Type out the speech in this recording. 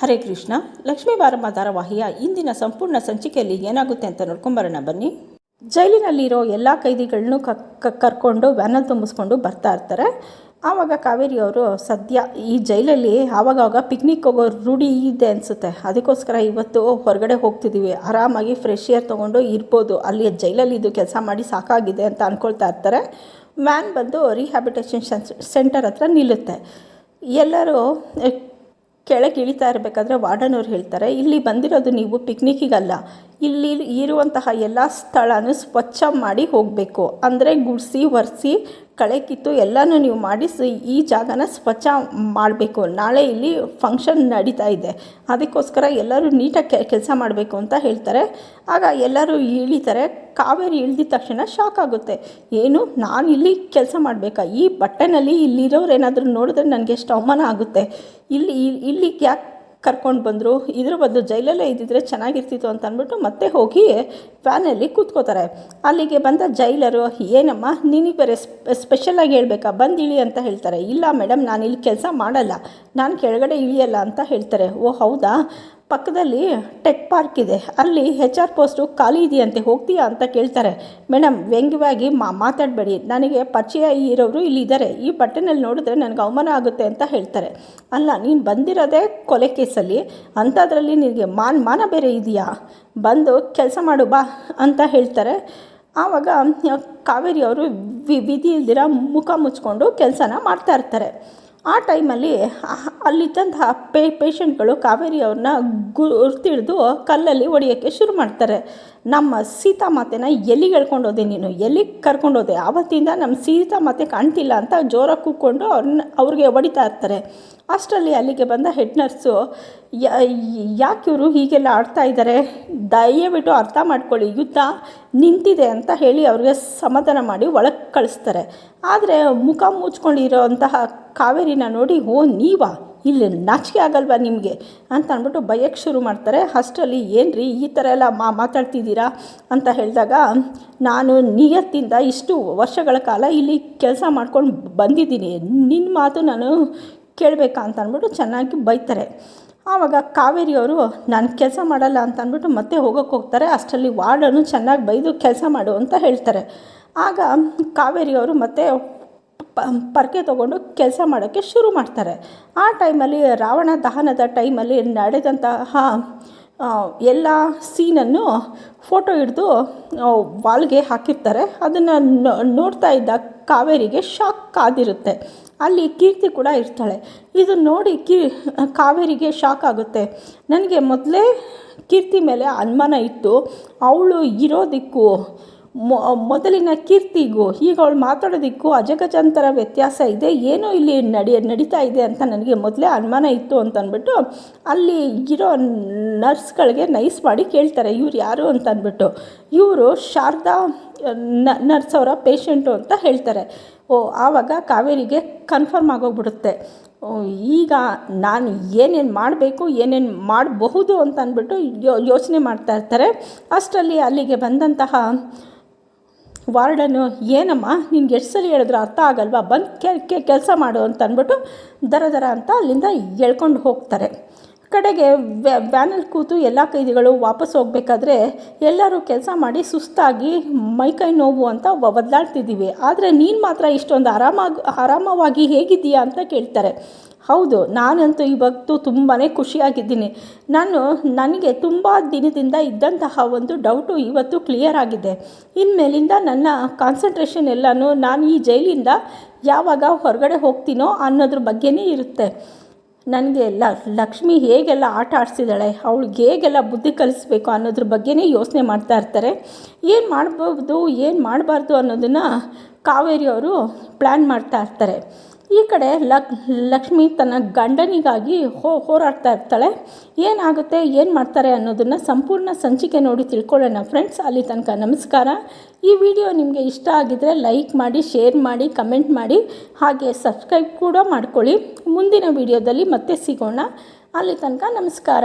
ಹರೇ ಕೃಷ್ಣ, ಲಕ್ಷ್ಮೀ ಬಾರಮ್ಮ ಧಾರಾವಾಹಿಯ ಇಂದಿನ ಸಂಪೂರ್ಣ ಸಂಚಿಕೆಯಲ್ಲಿ ಏನಾಗುತ್ತೆ ಅಂತ ನೋಡ್ಕೊಂಬರೋಣ, ಬನ್ನಿ. ಜೈಲಿನಲ್ಲಿರೋ ಎಲ್ಲ ಕೈದಿಗಳನ್ನೂ ಕ ಕರ್ಕೊಂಡು ವ್ಯಾನಲ್ಲಿ ತುಂಬಿಸ್ಕೊಂಡು ಬರ್ತಾ ಇರ್ತಾರೆ. ಆವಾಗ ಕಾವೇರಿ ಅವರು, ಸದ್ಯ ಈ ಜೈಲಲ್ಲಿ ಆವಾಗವಾಗ ಪಿಕ್ನಿಕ್ ಹೋಗೋ ರೂಢಿ ಇದೆ ಅನಿಸುತ್ತೆ. ಅದಕ್ಕೋಸ್ಕರ ಇವತ್ತು ಹೊರಗಡೆ ಹೋಗ್ತಿದ್ದೀವಿ ಆರಾಮಾಗಿ ಫ್ರೆಶ್ ಏರ್ ತೊಗೊಂಡು ಇರ್ಬೋದು. ಅಲ್ಲಿ ಜೈಲಲ್ಲಿ ಇದು ಕೆಲಸ ಮಾಡಿ ಸಾಕಾಗಿದೆ ಅಂತ ಅಂದ್ಕೊಳ್ತಾ ಇರ್ತಾರೆ. ವ್ಯಾನ್ ಬಂದು ರಿಹ್ಯಾಬಿಟೇಷನ್ ಸೆಂಟರ್ ಹತ್ರ ನಿಲ್ಲುತ್ತೆ. ಎಲ್ಲರೂ ಕೆಳಗೆ ಇಳಿತಾ ಇರಬೇಕಾದ್ರೆ ವಾರ್ಡನ್ ಅವ್ರು ಹೇಳ್ತಾರೆ ಇಲ್ಲಿ ಬಂದಿರೋದು ನೀವು ಪಿಕ್ನಿಕ್ಕಿಗಲ್ಲ ಇಲ್ಲಿ ಇರುವಂತಹ ಎಲ್ಲ ಸ್ಥಳನೂ ಸ್ವಚ್ಛ ಮಾಡಿ ಹೋಗಬೇಕು. ಅಂದರೆ ಗುಡಿಸಿ ಒರೆಸಿ ಕಳೆ ಕಿತ್ತು ಎಲ್ಲನೂ ನೀವು ಮಾಡಿ ಈ ಜಾಗನ ಸ್ವಚ್ಛ ಮಾಡಬೇಕು. ನಾಳೆ ಇಲ್ಲಿ ಫಂಕ್ಷನ್ ನಡೀತಾ ಇದೆ. ಅದಕ್ಕೋಸ್ಕರ ಎಲ್ಲರೂ ನೀಟಾಗಿ ಕೆಲಸ ಮಾಡಬೇಕು ಅಂತ ಹೇಳ್ತಾರೆ. ಆಗ ಎಲ್ಲರೂ ಇಳಿತಾರೆ. ಕಾವೇರಿ ಇಳಿದಿದ ತಕ್ಷಣ ಶಾಕ್ ಆಗುತ್ತೆ. ಏನು, ನಾನು ಇಲ್ಲಿ ಕೆಲಸ ಮಾಡಬೇಕಾ? ಈ ಬಟ್ಟೆನಲ್ಲಿ ಇಲ್ಲಿರೋರು ಏನಾದರೂ ನೋಡಿದ್ರೆ ನನಗೆ ಎಷ್ಟು ಅವಮಾನ ಆಗುತ್ತೆ. ಇಲ್ಲಿ ಇಲ್ಲಿ ಯಾಕೆ ಕರ್ಕೊಂಡು ಬಂದರು. ಇದ್ರ ಬದಲು ಜೈಲಲ್ಲೇ ಇದ್ದಿದ್ರೆ ಚೆನ್ನಾಗಿರ್ತಿತ್ತು ಅಂತ ಅಂದ್ಬಿಟ್ಟು ಮತ್ತೆ ಹೋಗಿ ವ್ಯಾನಲ್ಲಿ ಕೂತ್ಕೋತಾರೆ. ಅಲ್ಲಿಗೆ ಬಂದ ಜೈಲರು, ಏನಮ್ಮ ನಿನಗೆ ಬೇರೆ ಸ್ಪೆಷಲಾಗಿ ಹೇಳಬೇಕಾ? ಬಂದಿಳಿ ಅಂತ ಹೇಳ್ತಾರೆ. ಇಲ್ಲ ಮೇಡಮ್ ನಾನು ಇಲ್ಲಿ ಕೆಲಸ ಮಾಡಲ್ಲ. ನಾನು ಕೆಳಗಡೆ ಇಳಿಯಲ್ಲ ಅಂತ ಹೇಳ್ತಾರೆ. ಓ, ಹೌದಾ? ಪಕ್ಕದಲ್ಲಿ ಟೆಕ್ ಪಾರ್ಕ್ ಇದೆ. ಅಲ್ಲಿ ಹೆಚ್ ಆರ್ ಪೋಸ್ಟು ಖಾಲಿ ಇದೆಯಂತೆ ಹೋಗ್ತೀಯಾ ಅಂತ ಕೇಳ್ತಾರೆ. ಮೇಡಮ್ ವ್ಯಂಗ್ಯವಾಗಿ ಮಾ ಮಾತಾಡಬೇಡಿ. ನನಗೆ ಪರಿಚಯ ಇರೋರು ಇಲ್ಲಿ ಇದ್ದಾರೆ ಈ ಬಟ್ಟೆನಲ್ಲಿ ನೋಡಿದ್ರೆ ನನಗೆ ಅವಮಾನ ಆಗುತ್ತೆ ಅಂತ ಹೇಳ್ತಾರೆ. ಅಲ್ಲ, ನೀನು ಬಂದಿರೋದೇ ಕೊಲೆ ಕೇಸಲ್ಲಿ. ಅಂಥದ್ರಲ್ಲಿ ನಿನಗೆ ಮಾನ್ ಮಾನ ಬೇರೆ ಇದೆಯಾ? ಬಂದು ಕೆಲಸ ಮಾಡು ಬಾ ಅಂತ ಹೇಳ್ತಾರೆ. ಆವಾಗ ಕಾವೇರಿ ಅವರು ವಿಧಿ ಇಲ್ದಿರ ಮುಖ ಮುಚ್ಕೊಂಡು ಕೆಲಸನ ಮಾಡ್ತಾ ಇರ್ತಾರೆ. ಆ ಟೈಮಲ್ಲಿ ಅಲ್ಲಿದ್ದಂತಹ ಪೇ, ಪೇಷಂಟ್ಗಳು ಕಾವೇರಿ ಅವ್ರನ್ನ ಗುರ್ತಿಡ್ದು ಕಲ್ಲಲ್ಲಿ ಹೊಡೆಯೋಕ್ಕೆ ಶುರು ಮಾಡ್ತಾರೆ. ನಮ್ಮ ಸೀತಾಮಾತೆನ ಎಲ್ಲಿಗೆ ಎಳ್ಕೊಂಡು ಹೋದೆ ನೀನು? ಎಲ್ಲಿಗೆ ಕರ್ಕೊಂಡೋದೆ? ಆವತ್ತಿಂದ ನಮ್ಮ ಸೀತಾ ಮಾತೆ ಕಾಣ್ತಿಲ್ಲ ಅಂತ ಜೋರಾಗಿ ಕೂತ್ಕೊಂಡು ಅವ್ರನ್ನ ಅವ್ರಿಗೆ ಹೊಡಿತಾ ಇರ್ತಾರೆ. ಅಷ್ಟರಲ್ಲಿ ಅಲ್ಲಿಗೆ ಬಂದ ಹೆಡ್ ನರ್ಸು ಯಾಕೆ ಇವರು ಹೀಗೆಲ್ಲ ಆಡ್ತಾ ಇದ್ದಾರೆ ದಯವಿಟ್ಟು ಅರ್ಥ ಮಾಡ್ಕೊಳ್ಳಿ. ಯುದ್ಧ ನಿಂತಿದೆ ಅಂತ ಹೇಳಿ ಅವ್ರಿಗೆ ಸಮಾಧಾನ ಮಾಡಿ ಒಳಗೆ ಕಳಿಸ್ತಾರೆ. ಆದರೆ ಮುಖ ಮುಚ್ಕೊಂಡಿರೋ ಅಂತಹ ಕಾವೇರಿನ ನೋಡಿ, ಓ, ನೀವಾ? ಇಲ್ಲಿ ನಾಚಿಕೆ ಆಗಲ್ವಾ ನಿಮಗೆ? ಅಂತ ಅಂದ್ಬಿಟ್ಟು ಬಯಕ್ಕೆ ಶುರು ಮಾಡ್ತಾರೆ. ಅಷ್ಟರಲ್ಲಿ ಏನು ರೀ ಈ ಥರ ಎಲ್ಲ ಮಾ, ಮಾತಾಡ್ತಿದ್ದೀರಾ? ಅಂತ ಹೇಳಿದಾಗ, ನಾನು ನಿಯತ್ತಿಂದ ಇಷ್ಟು ವರ್ಷಗಳ ಕಾಲ ಇಲ್ಲಿ ಕೆಲಸ ಮಾಡ್ಕೊಂಡು ಬಂದಿದ್ದೀನಿ. ನಿನ್ನ ಮಾತು ನಾನು ಕೇಳಬೇಕಾ? ಅಂತ ಅಂದ್ಬಿಟ್ಟು ಚೆನ್ನಾಗಿ ಬೈತಾರೆ. ಆವಾಗ ಕಾವೇರಿಯವರು, ನಾನು ಕೆಲಸ ಮಾಡಲ್ಲ ಅಂತ ಅಂದ್ಬಿಟ್ಟು ಮತ್ತೆ ಹೋಗೋಕ್ಕೆ ಹೋಗ್ತಾರೆ. ಅಷ್ಟರಲ್ಲಿ ವಾರ್ಡನ್ನು ಚೆನ್ನಾಗಿ ಬೈದು ಕೆಲಸ ಮಾಡು ಅಂತ ಹೇಳ್ತಾರೆ. ಆಗ ಕಾವೇರಿಯವರು ಮತ್ತೆ ಪ, ಪರ್ಕೆ ತಗೊಂಡು ಕೆಲಸ ಮಾಡೋಕ್ಕೆ ಶುರು ಮಾಡ್ತಾರೆ. ಆ ಟೈಮಲ್ಲಿ ರಾವಣ ದಹನದ ಟೈಮಲ್ಲಿ ನಡೆದಂತಹ ಎಲ್ಲ ಸೀನನ್ನು ಫೋಟೋ ಹಿಡಿದು ವಾಲ್ಗೆ ಹಾಕಿರ್ತಾರೆ. ಅದನ್ನು ನೋಡ್ತಾ ಇದ್ದ ಕಾವೇರಿಗೆ ಶಾಕ್ ಆಗಿರುತ್ತೆ ಅಲ್ಲಿ ಕೀರ್ತಿ ಕೂಡ ಇರ್ತಾಳೆ. ಇದು ನೋಡಿ ಕೀ, ಕಾವೇರಿಗೆ ಶಾಕ್ ಆಗುತ್ತೆ. ನನಗೆ ಮೊದಲೇ ಕೀರ್ತಿ ಮೇಲೆ ಅನುಮಾನ ಇತ್ತು. ಅವಳು ಇರೋದಕ್ಕೂ ಮೊದಲಿನ ಕೀರ್ತಿಗೂ, ಈಗ ಅವಳು ಮಾತಾಡೋದಕ್ಕೂ ಅಜಗಜಾಂತರ ವ್ಯತ್ಯಾಸ ಇದೆ. ಏನೋ ಇಲ್ಲಿ ನಡಿ, ನಡೀತಾ ಇದೆ ಅಂತ ನನಗೆ ಮೊದಲೇ ಅನುಮಾನ ಇತ್ತು ಅಂತ ಅಲ್ಲಿ ಇರೋ ನರ್ಸ್ಗಳಿಗೆ ನೈಸ್ ಮಾಡಿ ಕೇಳ್ತಾರೆ, ಇವ್ರು ಯಾರು? ಅಂತ ಅಂದ್ಬಿಟ್ಟು ಇವರು ಶಾರದಾ ನರ್ಸ್ ಅವರ ಪೇಷಂಟು ಅಂತ ಹೇಳ್ತಾರೆ. ಓ, ಆವಾಗ ಕಾವೇರಿಗೆ ಕನ್ಫರ್ಮ್ ಆಗೋಗ್ಬಿಡುತ್ತೆ. ಈಗ ನಾನು ಏನೇನು ಮಾಡಬೇಕು, ಏನೇನು ಮಾಡಬಹುದು ಅಂತ ಅಂದ್ಬಿಟ್ಟು ಯೋಚನೆ ಮಾಡ್ತಾ ಇರ್ತಾರೆ. ಅಷ್ಟರಲ್ಲಿ ಅಲ್ಲಿಗೆ ಬಂದಂತಹ ವಾರ್ಡನು ಏನಮ್ಮ, ನಿನ್ಗೆ ಎಷ್ಟು ಸಲ ಹೇಳಿದ್ರು ಅರ್ಥ ಆಗಲ್ವಾ? ಬಂದು ಕೆಲಸ ಮಾಡು ಅಂತ ಅಂದ್ಬಿಟ್ಟು ದರ ದರ ಅಂತ ಅಲ್ಲಿಂದ ಎಳ್ಕೊಂಡು ಹೋಗ್ತಾರೆ. ಕಡೆಗೆ ವ್ಯಾ, ವ್ಯಾನಲ್ಲಿ ಕೂತು ಎಲ್ಲ ಕೈದಿಗಳು ವಾಪಸ್ ಹೋಗಬೇಕಾದ್ರೆ ಎಲ್ಲರೂ ಕೆಲಸ ಮಾಡಿ ಸುಸ್ತಾಗಿ ಮೈಕೈ ನೋವು ಅಂತ ಬದಲಾಡ್ತಿದ್ದೀವಿ ಆದರೆ ನೀನು ಮಾತ್ರ ಇಷ್ಟೊಂದು ಆರಾಮಾಗಿ, ಆರಾಮವಾಗಿ ಹೇಗಿದ್ದೀಯಾ ಅಂತ ಕೇಳ್ತಾರೆ. ಹೌದು, ನಾನಂತೂ ಇವತ್ತು ತುಂಬಾ ಖುಷಿಯಾಗಿದ್ದೀನಿ. ನಾನು, ನನಗೆ ತುಂಬ ದಿನದಿಂದ ಇದ್ದಂತಹ ಒಂದು ಡೌಟು ಇವತ್ತು ಕ್ಲಿಯರ್ ಆಗಿದೆ. ಇನ್ಮೇಲಿಂದ ನನ್ನ ಕಾನ್ಸಂಟ್ರೇಷನ್ ಎಲ್ಲನೂ ನಾನು ಈ ಜೈಲಿಂದ ಯಾವಾಗ ಹೊರಗಡೆ ಹೋಗ್ತೀನೋ ಅನ್ನೋದ್ರ ಬಗ್ಗೆನೇ ಇರುತ್ತೆ. ನನಗೆ ಲ ಲಕ್ಷ್ಮಿ ಹೇಗೆಲ್ಲ ಆಟ ಆಡಿಸಿದಾಳೆ ಅವಳಿಗೆ ಹೇಗೆಲ್ಲ ಬುದ್ಧಿ ಕಲಿಸ್ಬೇಕು ಅನ್ನೋದ್ರ ಬಗ್ಗೆನೇ ಯೋಚನೆ ಮಾಡ್ತಾ ಇರ್ತಾರೆ. ಏನು ಮಾಡ್ಬೋದು ಏನು ಮಾಡಬಾರ್ದು ಅನ್ನೋದನ್ನು ಕಾವೇರಿಯವರು ಪ್ಲ್ಯಾನ್ ಮಾಡ್ತಾ ಇರ್ತಾರೆ. ಈ ಕಡೆ ಲಕ್, ಲಕ್ಷ್ಮಿ ತನ್ನ ಗಂಡನಿಗಾಗಿ ಹೋ, ಹೋರಾಡ್ತಾ ಇರ್ತಾಳೆ. ಏನಾಗುತ್ತೆ, ಏನು ಮಾಡ್ತಾರೆ ಅನ್ನೋದನ್ನು ಸಂಪೂರ್ಣ ಸಂಚಿಕೆ ನೋಡಿ ತಿಳ್ಕೊಳ್ಳೋಣ ಫ್ರೆಂಡ್ಸ್. ಅಲ್ಲಿ ತನಕ ನಮಸ್ಕಾರ. ಈ ವಿಡಿಯೋ ನಿಮಗೆ ಇಷ್ಟ ಆಗಿದ್ದರೆ ಲೈಕ್ ಮಾಡಿ, ಶೇರ್ ಮಾಡಿ, ಕಮೆಂಟ್ ಮಾಡಿ, ಹಾಗೆ ಸಬ್ಸ್ಕ್ರೈಬ್ ಕೂಡ ಮಾಡ್ಕೊಳ್ಳಿ. ಮುಂದಿನ ವಿಡಿಯೋದಲ್ಲಿ ಮತ್ತೆ ಸಿಗೋಣ. ಅಲ್ಲಿ ತನಕ ನಮಸ್ಕಾರ.